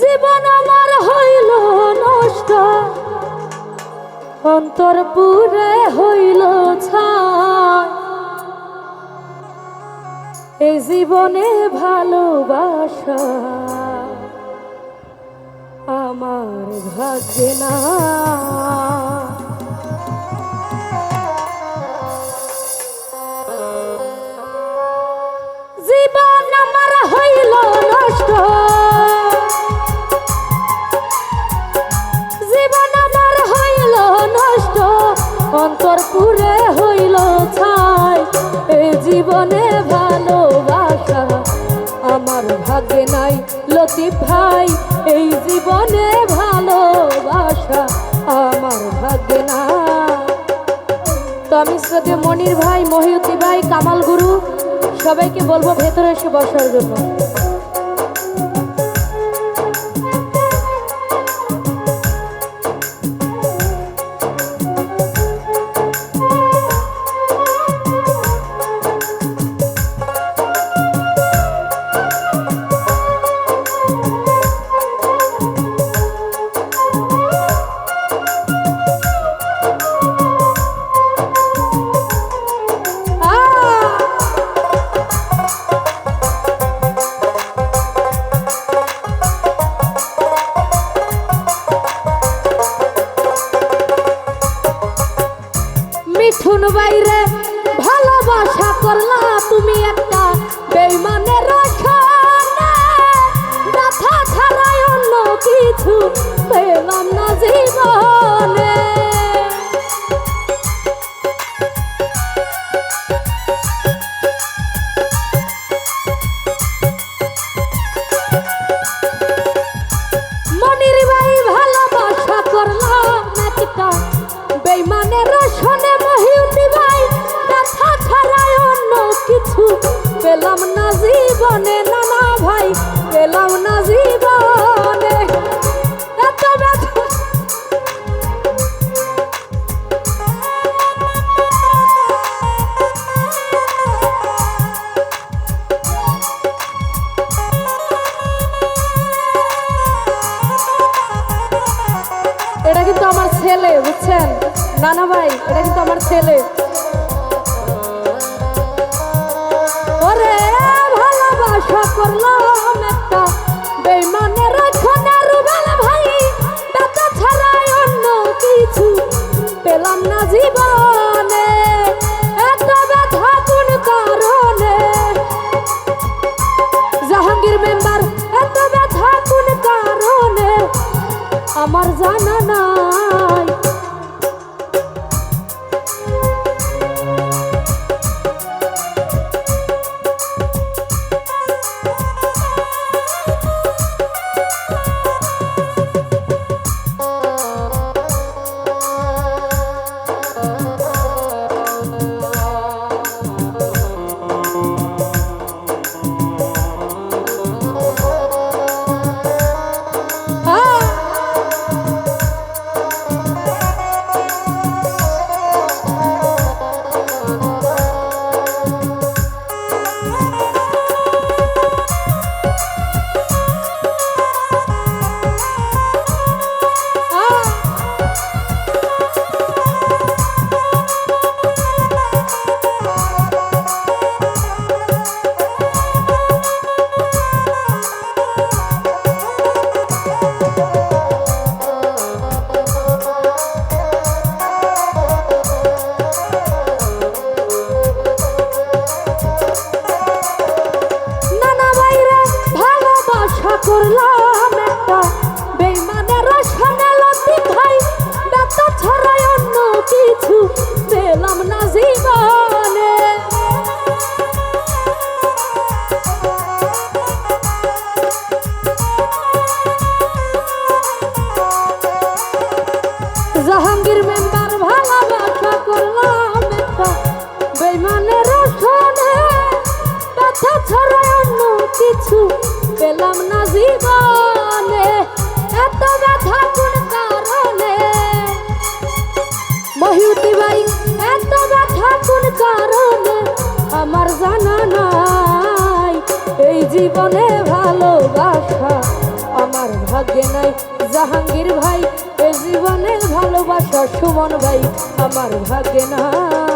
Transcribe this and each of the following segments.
জীবন আমার হইল নষ্ট। অন্তর পুরে হইল এই জীবনে ভালোবাসা আমার ভাগ্যে না অন্তর পুরে হইল ছাই। এই জীবনে ভালোবাসা আমার ভাগ্যে নাই লতিফ ভাই। এই জীবনে ভালোবাসা আমার ভাগ্যে না তো আমি শ্রদ্ধে মনির ভাই মহিউদ্দি ভাই, কামাল গুরু, সবাইকে বলব ভেতরে এসে বসার জন্য। মিঠুন রে ভালোবাসা করলা তুমি একটা বেইমানের রসনে ব্যথা ছাড়াই অন্য কিছু পেলাম না জীবনে। জীবনে, নানা ভাই পেলাম না জীবনে। এত ব্যথা। এটা কিন্তু আমার ছেলে, বুঝছেন? নানা ভাই, এটা কিন্তু আমার ছেলে। কিছু পেলাম না জীবনে, এত ব্যথা কোন কারণে? মহিউতি ভাই, এত ব্যথা কোন কারণে? আমার জানা নাই, এই জীবনে ভালোবাসা আমার ভাগ্যে নাই। জাহাঙ্গীর ভাই, এই জীবনে ভালোবাসা সুমন ভাই, আমার ভাগ্যে নাই।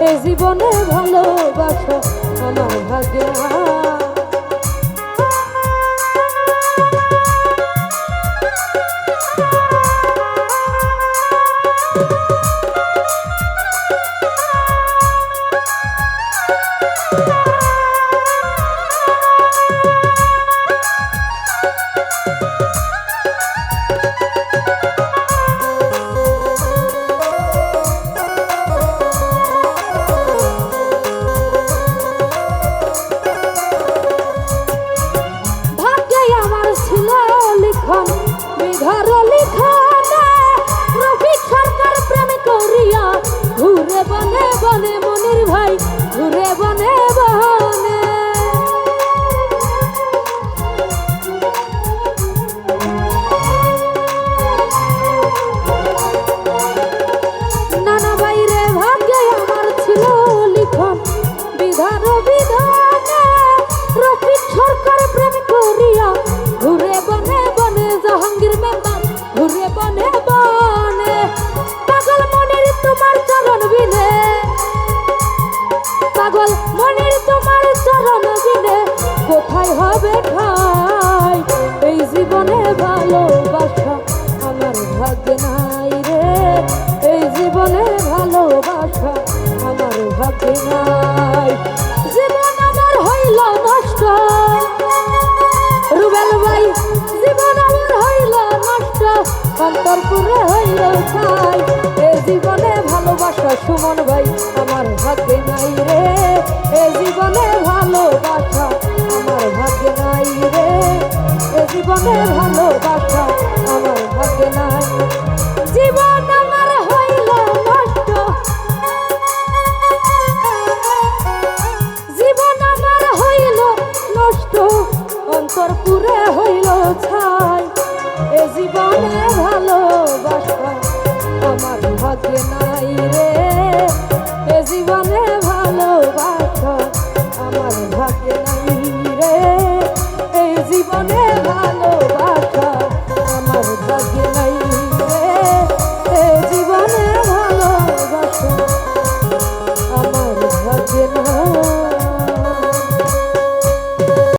এ জীবনে ভালোবাসো আমার ভাগ্যে অন্তর পুরে হইল ছাই। এ জীবনে ভালোবাসা সুমন ভাই, আমার ভাগ্যে নাই রে। এ জীবনে ভালোবাসা আমার ভাগ্যে নাই রে। এ জীবনে ভালোবাসা আমার ভাগ্যে নাই। জীবন আমার